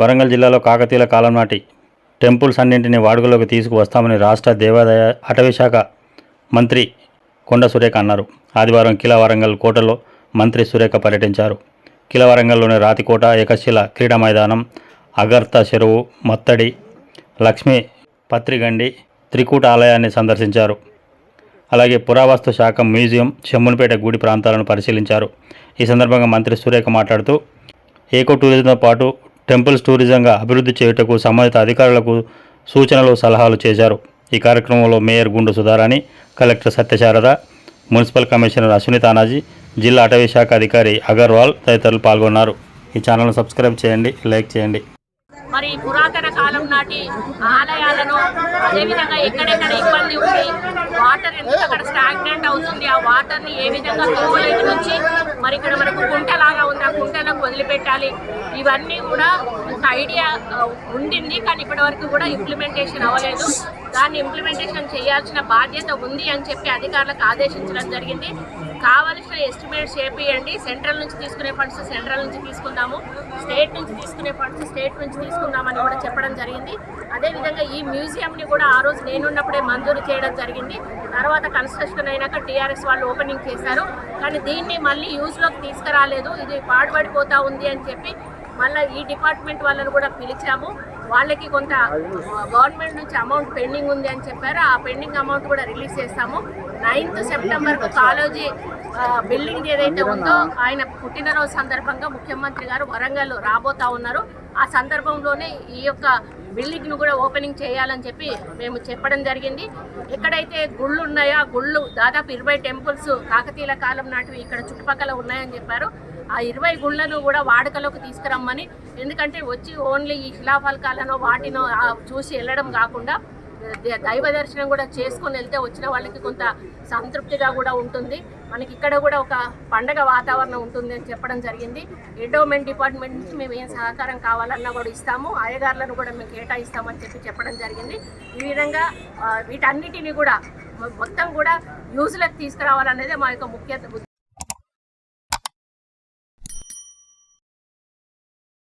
వరంగల్ జిల్లాలో కాకతీయుల కాలం నాటి టెంపుల్స్ అన్నింటినీ వాడుకలోకి తీసుకువస్తామని రాష్ట్ర దేవాదాయ అటవీశాఖ మంత్రి కొండ సురేఖ అన్నారు. ఆదివారం కిలా వరంగల్ కోటలో మంత్రి సురేఖ పర్యటించారు. కిలా వరంగల్లోని రాతికోట ఏకశిల క్రీడా మైదానం అగర్త చెరువు మత్తడి లక్ష్మీ పత్రిగండి త్రికూట ఆలయాన్ని సందర్శించారు. అలాగే పురావస్తు శాఖ మ్యూజియం చెమ్మునిపేట గుడి ప్రాంతాలను పరిశీలించారు. ఈ సందర్భంగా మంత్రి సురేఖ మాట్లాడుతూ ఏకో టూరిజంతో పాటు టెంపుల్స్ టూరిజంగా అభివృద్ధి చేయుటకు సంబంధిత అధికారులకు సూచనలు సలహాలు చేశారు. ఈ కార్యక్రమంలో mayor Gundu Sudharani collector Satyasharada municipal commissioner Ashwini Tanaji జిల్లా అటవీ శాఖ అధికారి అగర్వాల్ తదితరులు పాల్గొన్నారు. ఈ ఛానల్ను సబ్స్క్రైబ్ చేయండి లైక్ చేయండి. మరి పురాతన కాలం నాటి ఆలయాలను అదేవిధంగా ఎక్కడెక్కడ ఇబ్బంది ఉంది వాటర్ ఎందుకు అక్కడ స్టాగ్నెంట్ అవుతుంది? ఆ వాటర్ని ఏ విధంగా తోలేది నుంచి మరి ఇక్కడ మనకు కుంటలాగా ఉంది ఆ కుంటలకు వదిలిపెట్టాలి? ఇవన్నీ కూడా ఒక ఐడియా ఉండింది కానీ ఇప్పటి వరకు కూడా ఇంప్లిమెంటేషన్ అవ్వలేదు. దాన్ని ఇంప్లిమెంటేషన్ చేయాల్సిన బాధ్యత ఉంది అని చెప్పి అధికారులకు ఆదేశించడం జరిగింది. కావలసిన ఎస్టిమేట్స్ చేపియండి. సెంట్రల్ నుంచి తీసుకునే ఫండ్స్ సెంట్రల్ నుంచి తీసుకుందాము. స్టేట్ నుంచి తీసుకునే ఫండ్స్ స్టేట్ నుంచి తీసుకుందామని కూడా చెప్పడం జరిగింది. అదేవిధంగా ఈ మ్యూజియంని కూడా ఆ రోజు నేనున్నప్పుడే మంజూరు చేయడం జరిగింది. తర్వాత కన్స్ట్రక్షన్ అయినాక టీఆర్ఎస్ వాళ్ళు ఓపెనింగ్ చేశారు. కానీ దీన్ని మళ్ళీ యూజ్లోకి తీసుకురాలేదు. ఇది పాడుపడిపోతా ఉంది అని చెప్పి మళ్ళీ ఈ డిపార్ట్మెంట్ వాళ్ళని కూడా పిలిచాము. వాళ్ళకి కొంత గవర్నమెంట్ నుంచి అమౌంట్ పెండింగ్ ఉంది అని చెప్పారు. ఆ పెండింగ్ అమౌంట్ కూడా రిలీజ్ చేస్తాము. నైన్త్ సెప్టెంబర్కు కాలేజీ బిల్డింగ్ ఏదైతే ఉందో ఆయన పుట్టినరోజు సందర్భంగా ముఖ్యమంత్రి గారు వరంగల్ రాబోతా ఉన్నారు. ఆ సందర్భంలోనే ఈ యొక్క బిల్డింగ్ను కూడా ఓపెనింగ్ చేయాలని చెప్పి మేము చెప్పడం జరిగింది. ఎక్కడైతే గుళ్ళు ఉన్నాయో ఆ గుళ్ళు దాదాపు ఇరవై టెంపుల్స్ కాకతీయుల కాలం నాటివి ఇక్కడ చుట్టుపక్కల ఉన్నాయని చెప్పారు. ఆ ఇరవై గుళ్ళను కూడా వాడుకలోకి తీసుకురమ్మని ఎందుకంటే వచ్చి ఓన్లీ ఈ శిలాఫలకాలను వాటినో చూసి వెళ్ళడం కాకుండా దైవ దర్శనం కూడా చేసుకొని వెళ్తే వచ్చిన వాళ్ళకి కొంత సంతృప్తిగా కూడా ఉంటుంది. మనకి ఇక్కడ కూడా ఒక పండగ వాతావరణం ఉంటుంది అని చెప్పడం జరిగింది. ఎండోమెంట్ డిపార్ట్మెంట్ నుంచి మేము ఏం సహకారం కావాలన్నా కూడా ఇస్తాము. అయ్యగారులను కూడా మేము కేటాయిస్తామని చెప్పి చెప్పడం జరిగింది. ఈ విధంగా వీటన్నిటిని కూడా మొత్తం కూడా యూజ్లకు తీసుకురావాలనేదే మా యొక్క ముఖ్య